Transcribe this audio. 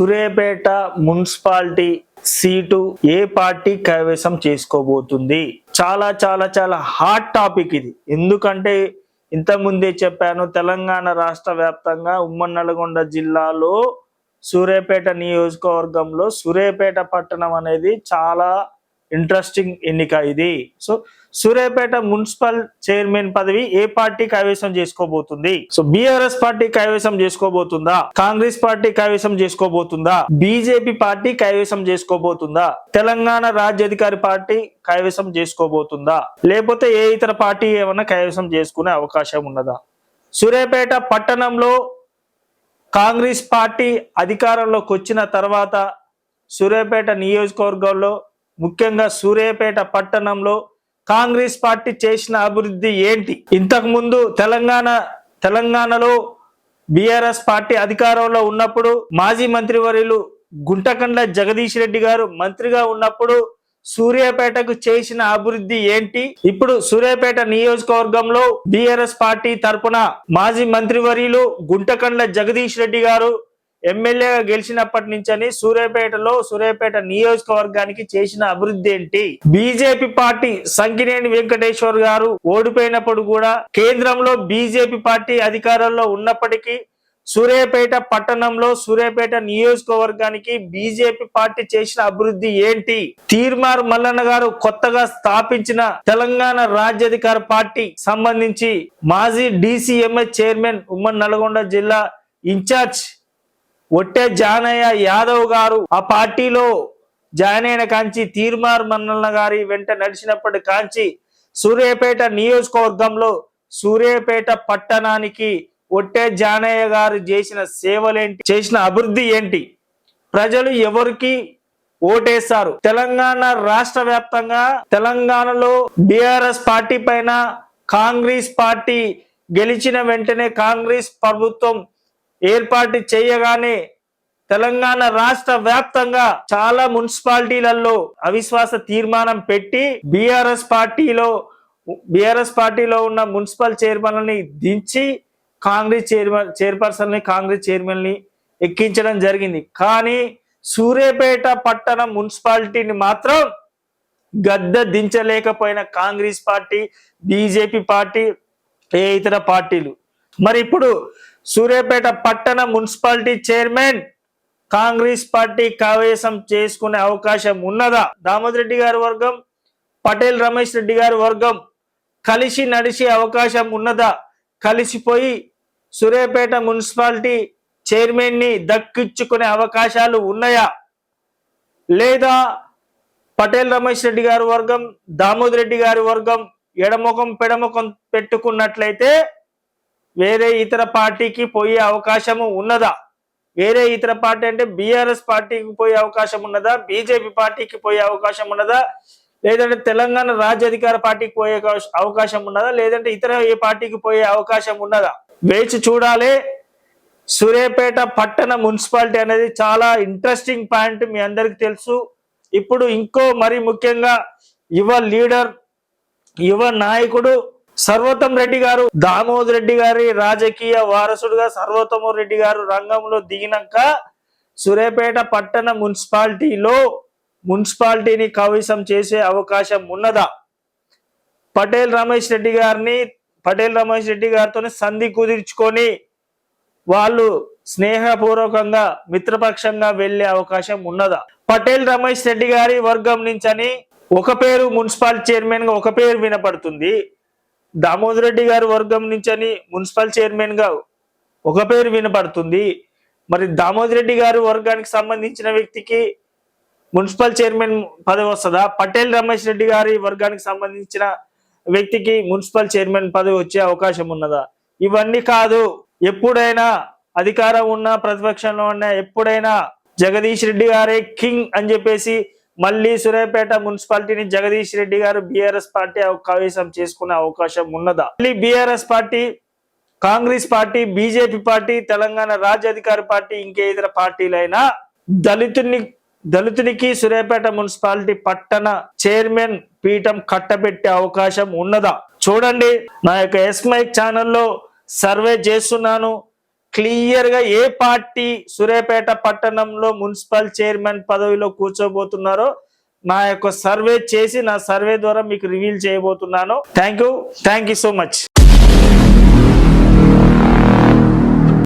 Suryapet municipality seat ఏ party కైవసం చేసుకోబోతుంది? చాలా చాలా చాలా హాట్ టాపిక్ ఇది. ఎందుకంటే ఇంత ముందే చెప్పాను తెలంగాణ రాష్ట్ర వ్యాప్తంగా ఉమ్మడి నల్గొండ జిల్లాలో సూర్యాపేట నియోజకవర్గంలో సూర్యాపేట పట్టణం అనేది చాలా ఇంట్రెస్టింగ్ ఎన్నిక ఇది. సో సూర్యాపేట మున్సిపల్ చైర్మన్ పదవి ఏ పార్టీ కైవసం చేసుకోబోతుంది? సో బీఆర్ఎస్ పార్టీ కైవసం చేసుకోబోతుందా? కాంగ్రెస్ పార్టీ కైవసం చేసుకోబోతుందా? బీజేపీ పార్టీ కైవసం చేసుకోబోతుందా? తెలంగాణ రాజ్యాధికారి పార్టీ కైవసం చేసుకోబోతుందా? లేకపోతే ఏ ఇతర పార్టీ ఏమైనా కైవసం చేసుకునే అవకాశం ఉన్నదా? సూర్యాపేట పట్టణంలో కాంగ్రెస్ పార్టీ అధికారంలోకి వచ్చిన తర్వాత సూర్యాపేట నియోజకవర్గంలో ముఖ్యంగా సూర్యాపేట పట్టణంలో కాంగ్రెస్ పార్టీ చేసిన అభివృద్ధి ఏంటి? ఇంతకు ముందు తెలంగాణ తెలంగాణలో బీఆర్ఎస్ పార్టీ అధికారంలో ఉన్నప్పుడు మాజీ మంత్రివర్యులు గుంటకండ్ల జగదీష్ రెడ్డి గారు మంత్రిగా ఉన్నప్పుడు సూర్యాపేటకు చేసిన అభివృద్ధి ఏంటి? ఇప్పుడు సూర్యాపేట నియోజకవర్గంలో బీఆర్ఎస్ పార్టీ తరపున మాజీ మంత్రివర్యులు గుంటకండ్ల జగదీష్ రెడ్డి గారు ఎమ్మెల్యేగా గెలిచినప్పటి నుంచని సూర్యాపేటలో సూర్యాపేట నియోజకవర్గానికి చేసిన అభివృద్ధి ఏంటి? బీజేపీ పార్టీ సంకినేని వెంకటేశ్వర్ గారు ఓడిపోయినప్పుడు కూడా కేంద్రంలో బీజేపీ పార్టీ అధికారంలో ఉన్నప్పటికీ సూర్యాపేట పట్టణంలో సూర్యాపేట నియోజకవర్గానికి బీజేపీ పార్టీ చేసిన అభివృద్ధి ఏంటి? తీర్మార్ మల్లన్న గారు కొత్తగా స్థాపించిన తెలంగాణ రాజ్యాధికార పార్టీ సంబంధించి మాజీ డీసీఎంఎస్ చైర్మన్ ఉమ్మడి నల్గొండ జిల్లా ఇన్ఛార్జ్ ఒట్టే జానయ్య యాదవ్ గారు ఆ పార్టీలో జాయిన్ అయిన కాంచి తీర్మార్ మన్నల గారి వెంట నడిచినప్పటి కాంచి సూర్యాపేట నియోజకవర్గంలో సూర్యాపేట పట్టణానికి ఒట్టే జానయ్య గారు చేసిన సేవలేంటి చేసిన అభివృద్ధి ఏంటి? ప్రజలు ఎవరికి ఓటేస్తారు తెలంగాణ రాష్ట్ర వ్యాప్తంగా తెలంగాణలో బీఆర్ఎస్ పార్టీ పైన కాంగ్రెస్ పార్టీ గెలిచిన వెంటనే కాంగ్రెస్ ప్రభుత్వం ఏర్పాటు చేయగానే తెలంగాణ రాష్ట్ర వ్యాప్తంగా చాలా మున్సిపాలిటీలలో అవిశ్వాస తీర్మానం పెట్టి బీఆర్ఎస్ పార్టీలో బీఆర్ఎస్ పార్టీలో ఉన్న మున్సిపల్ చైర్మన్ని దించి కాంగ్రెస్ చైర్మన్ చైర్పర్సన్ని కాంగ్రెస్ చైర్మన్ని ఎక్కించడం జరిగింది. కానీ సూర్యాపేట పట్టణ మున్సిపాలిటీని మాత్రం గద్ద దించలేకపోయిన కాంగ్రెస్ పార్టీ బీజేపీ పార్టీ ఏ ఇతర పార్టీలు. మరి ఇప్పుడు సూర్యాపేట పట్టణ మున్సిపాలిటీ చైర్మన్ కాంగ్రెస్ పార్టీ కవేశం చేసుకునే అవకాశం ఉన్నదా? దామోదర్ రెడ్డి గారి వర్గం పటేల్ రమేష్ రెడ్డి గారి వర్గం కలిసి నడిచే అవకాశం ఉన్నదా? కలిసిపోయి సూర్యాపేట మున్సిపాలిటీ చైర్మన్ని దక్కించుకునే అవకాశాలు ఉన్నాయా? లేదా పటేల్ రమేష్ రెడ్డి గారి వర్గం దామోదర్ రెడ్డి గారి వర్గం ఎడముఖం పెడముఖం పెట్టుకున్నట్లయితే వేరే ఇతర పార్టీకి పోయే అవకాశము ఉన్నదా? వేరే ఇతర పార్టీ అంటే బీఆర్ఎస్ పార్టీకి పోయే అవకాశం ఉన్నదా? బీజేపీ పార్టీకి పోయే అవకాశం ఉన్నదా? లేదంటే తెలంగాణ రాజ్యాధికార పార్టీకి పోయే అవకాశం ఉన్నదా? లేదంటే ఇతర ఏ పార్టీకి పోయే అవకాశం ఉన్నదా? వేచి చూడాలి. సూర్యాపేట పట్టణ మున్సిపాలిటీ అనేది చాలా ఇంట్రెస్టింగ్ పాయింట్ మీ అందరికి తెలుసు. ఇప్పుడు ఇంకో మరి ముఖ్యంగా యువ లీడర్ యువ నాయకుడు సర్వోత్తం రెడ్డి గారు దామోదర్ రెడ్డి గారి రాజకీయ వారసుడుగా సర్వోత్తమ రెడ్డి గారు రంగంలో దిగినాక సూర్యాపేట పట్టణ మున్సిపాలిటీలో మున్సిపాలిటీని కవిసం చేసే అవకాశం ఉన్నదా? పటేల్ రమేష్ రెడ్డి గారిని పటేల్ రమేష్ రెడ్డి గారితో సంధి కుదిర్చుకొని వాళ్ళు స్నేహపూర్వకంగా మిత్రపక్షంగా వెళ్ళే అవకాశం ఉన్నదా? పటేల్ రమేష్ రెడ్డి గారి వర్గం నుంచని ఒక పేరు మున్సిపాలిటీ చైర్మన్గా ఒక పేరు వినపడుతుంది. దామోదర్ రెడ్డి గారి వర్గం నుంచని మున్సిపల్ చైర్మన్గా ఒక పేరు వినపడుతుంది. మరి దామోదర్ రెడ్డి గారి వర్గానికి సంబంధించిన వ్యక్తికి మున్సిపల్ చైర్మన్ పదవి వస్తుందా? పటేల్ రమేష్ రెడ్డి గారి వర్గానికి సంబంధించిన వ్యక్తికి మున్సిపల్ చైర్మన్ పదవి వచ్చే అవకాశం ఉన్నదా? ఇవన్నీ కాదు. ఎప్పుడైనా అధికారం ఉన్నా ప్రతిపక్షంలో ఉన్నా ఎప్పుడైనా జగదీష్ రెడ్డి గారే కింగ్ అని చెప్పేసి మళ్ళీ సూర్యాపేట మున్సిపాలిటీని జగదీష్ రెడ్డి గారు బీఆర్ఎస్ పార్టీ కవేశం చేసుకునే అవకాశం ఉన్నదా? మళ్ళీ BRS party Congress party BJP party Telangana రాజ్యాధికారి party ఇంకే ఇతర పార్టీలైనా దళితుని దళితునికి సూర్యాపేట మున్సిపాలిటీ పట్టణ చైర్మన్ పీఠం కట్టబెట్టే అవకాశం ఉన్నదా? చూడండి నా యొక్క ఎస్మైక్ ఛానల్లో సర్వే చేస్తున్నాను. క్లియర్గా ఏ పార్టీ సూర్యాపేట పట్టణంలో మున్సిపల్ చైర్మన్ పదవిలో కూర్చోబోతున్నారో నా యొక్క సర్వే చేసి నా సర్వే ద్వారా మీకు రివీల్ చేయబోతున్నాను. Thank you thank you so much